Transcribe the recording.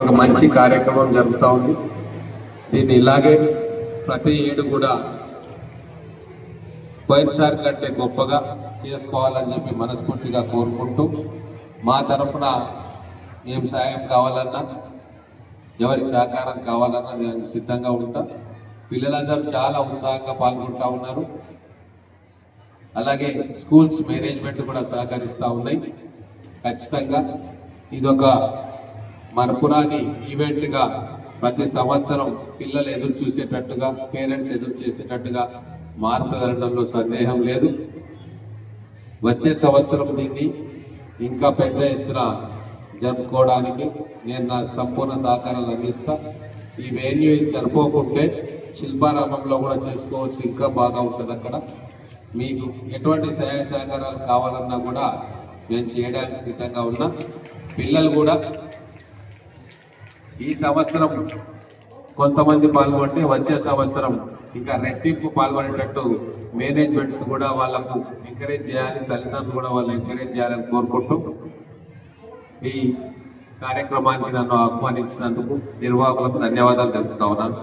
ఒక మంచి కార్యక్రమం జరుగుతూ ఉంది. దీన్ని ఇలాగే ప్రతి ఏడు కూడా పోయినసారి కంటే గొప్పగా చేసుకోవాలని చెప్పి మనస్ఫూర్తిగా కోరుకుంటూ మా తరఫున ఏం సాయం కావాలన్నా ఎవరి సహకారం కావాలన్నా నేను సిద్ధంగా ఉంటా. పిల్లలందరూ చాలా ఉత్సాహంగా పాల్గొంటూ ఉన్నారు. అలాగే స్కూల్స్ మేనేజ్మెంట్ కూడా సహకరిస్తూ ఉన్నాయి. ఖచ్చితంగా ఇదొక మరపురాని ఈవెంట్గా ప్రతి సంవత్సరం పిల్లలు ఎదురు చూసేటట్టుగా పేరెంట్స్ ఎదురు చేసేటట్టుగా మారుతుందనడంలో సందేహం లేదు. వచ్చే సంవత్సరం దీన్ని ఇంకా పెద్ద ఎత్తున జరుపుకోవడానికి నేను నా సంపూర్ణ సహకారాలు అందిస్తా. ఈ వెన్యూ సరిపోకుంటే శిల్పారామంలో కూడా చేసుకోవచ్చు ఇంకా బాగా ఉంటుంది అక్కడ. మీకు ఎటువంటి సహాయ సహకారాలు కావాలన్నా కూడా నేను చేయడానికి సిద్ధంగా ఉన్నా. పిల్లలు కూడా ఈ సంవత్సరం కొంతమంది పాల్గొంటే వచ్చే సంవత్సరం ఇంకా రెట్టింపు పాల్గొనేటట్టు మేనేజ్మెంట్స్ కూడా వాళ్ళకు ఎంకరేజ్ చేయాలి తల్లిదండ్రులు కూడా వాళ్ళు ఎంకరేజ్ చేయాలని కోరుకుంటూ ఈ కార్యక్రమానికి నన్ను ఆహ్వానించినందుకు నిర్వాహకులకు ధన్యవాదాలు తెలుపుతా ఉన్నాను.